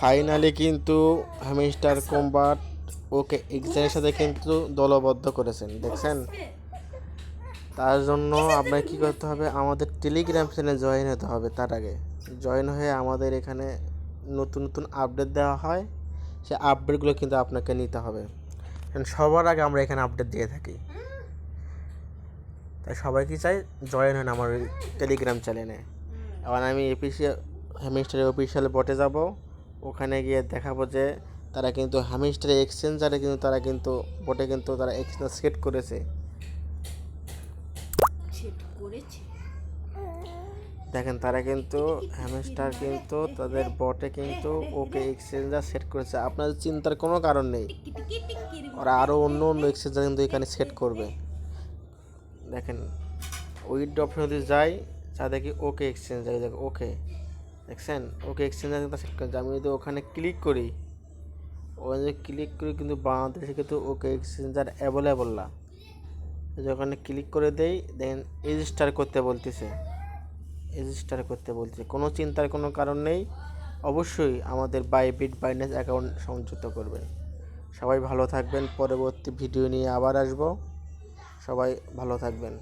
Finally কিন্তু hamster combat ওকে এক্সামের সাথে কিন্তু দলবদ্ধ করেছেন, দেখছেন? তার জন্য আপনাকে কী করতে হবে? আমাদের টেলিগ্রাম চ্যানেলে জয়েন হতে হবে তার আগে। জয়েন হয়ে আমাদের এখানে নতুন নতুন আপডেট দেওয়া হয়। সে আপডেটগুলো কিন্তু আপনাকে নিতে হবে। কারণ সবার আগে আমরা এখানে আপডেট দিয়ে থাকি। তাই সবাই কি চাই জয়েন হন আমার টেলিগ্রাম চ্যানেলে এবার আমি এপিসি হ্যামিস্টারের অফিসিয়াল বটে যাব। ওখানে গিয়ে দেখাবো যে তারা কিন্তু হ্যামিস্টারের এক্সচেঞ্জারে কিন্তু তারা কিন্তু বটে কিন্তু তারা এক্সচেঞ্জ সেট করেছে। দেখেন তারা কিন্তু হ্যামস্টার কিন্তু তাদের বটে কিন্তু ওকে এক্সচেঞ্জার সেট করেছে। আপনাদের চিন্তার কোনো কারণ নেই। ওরা আরও অন্য অন্য এক্সচেঞ্জার কিন্তু এখানে সেট করবে। দেখেন উইড অপশন যদি যাই যা দেখি ওকে এক্সচেঞ্জার দেখ ওকে দেখছেন? ওকে এক্সচেঞ্জ আমি যদি ওখানে ক্লিক করি, ওখানে যদি ক্লিক করি কিন্তু বাংলাদেশে কিন্তু ওকে এক্সচেঞ্জার অ্যাভেলেবল না। যদি ওখানে ক্লিক করে দেই দেন রেজিস্টার করতে বলতেছে। রেজিস্টার করতে বলছে কোনো চিন্তার কোনো কারণ নেই। অবশ্যই আমাদের বাইবিট বাইন্যান্স অ্যাকাউন্ট সংযুক্ত করবেন। সবাই ভালো থাকবেন। পরবর্তী ভিডিও নিয়ে আবার আসব। সবাই ভালো থাকবেন।